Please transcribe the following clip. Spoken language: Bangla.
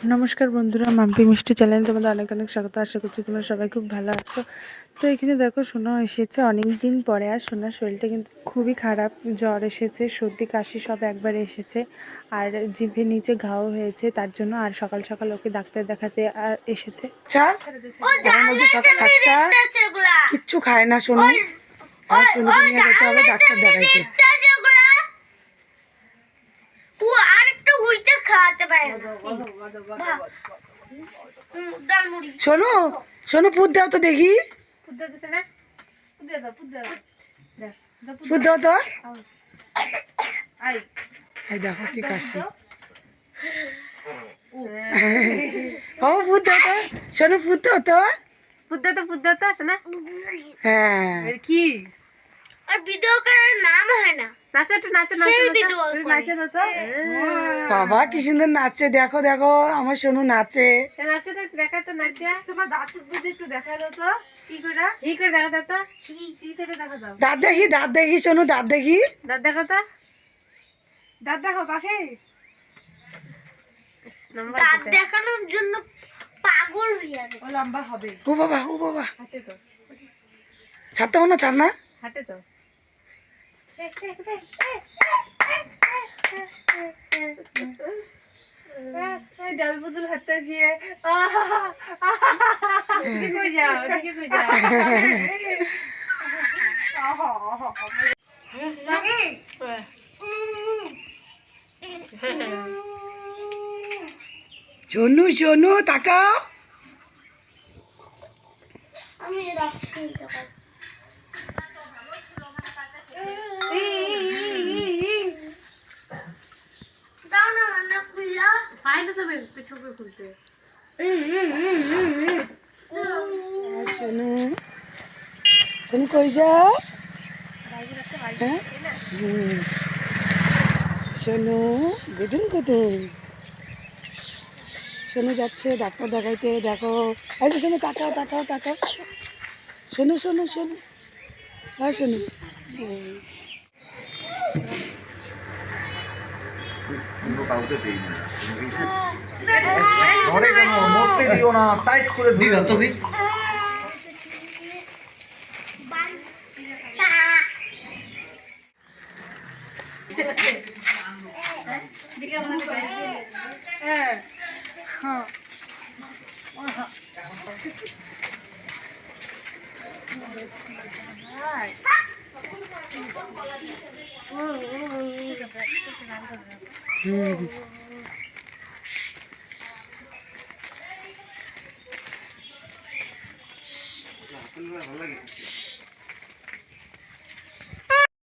নমস্কার বন্ধুরা মাম্পি মিষ্টি চ্যানেল তোমাদের অনেক অনেক স্বাগত। আশা করছি তোমরা সবাই খুব ভালো আছো। তো এখানে দেখো সোনা এসেছে অনেক দিন পরে আর সোনার শরীরটা কিন্তু খুবই খারাপ। জ্বর এসেছে সর্দি কাশি সব একবারে এসেছে। আর জিভে নিচে ঘাও হয়েছে তার জন্য আর সকাল সকাল ওকে ডাক্তার দেখাতে আর এসেছে। কিচ্ছু খায় না শোনো আর শোনোকে নিয়ে যেতে হবে ডাক্তার দেখাইতে ও আরেকটু উইটা খাওয়াতে পারে না। হুম, ডাল মুড়ি। শোনো শোনো পুত দাও তো দেখি। পুত দাও তো দেখো কি কাশি। ও। পুত দাও তো। শোনো পুত দাও তো। পুদ্দাতো পুদ্দাতো আছে না হ্যাঁ। কি? আর ভিডিও করার নাম হয় না। বাবা কি সুন্দর নাচে দেখো দেখো আমার সোনু নাচে। নাচো তো দেখা তো নাচা। তোমার দাঁত দেখা দাও তো। কি করে? কি করে দেখা দাও তো? কি করে দেখা দাও? দাঁত দেখি দাঁত দেখি সোনু দাঁত দেখি। দাঁত দেখো তো। দাঁত দেখো পাখি। দাঁত দেখানোর জন্য পাগল হয়ে যাবে ও লম্বা হবে। ও বাবা ও বাবা। হাঁটে তো। ছাড়তে হবে না ছাড় না। হাঁটে তো। ডাল বদল হাতে দিয়ে। ওদিকে কই যাও ওদিকে কই যাও। সোনু সোনু তাকাও। আমি রাখছি তখন। দাও না রান্না খুইলা পাই না তবে পেছনে খুলতে। সোনু কই হুম। সোনু গুদুম গুদুম সোনু যাচ্ছে, ডাক্তার দেখাইতে, দেখো। এই যে সোনু, তাকাও তাকাও তাকাও। শোনো শোনো শোনো হ্যাঁ শোনো এই। ধরে কেন মরতে দিও না টাইট করে দিই তো দিই হুম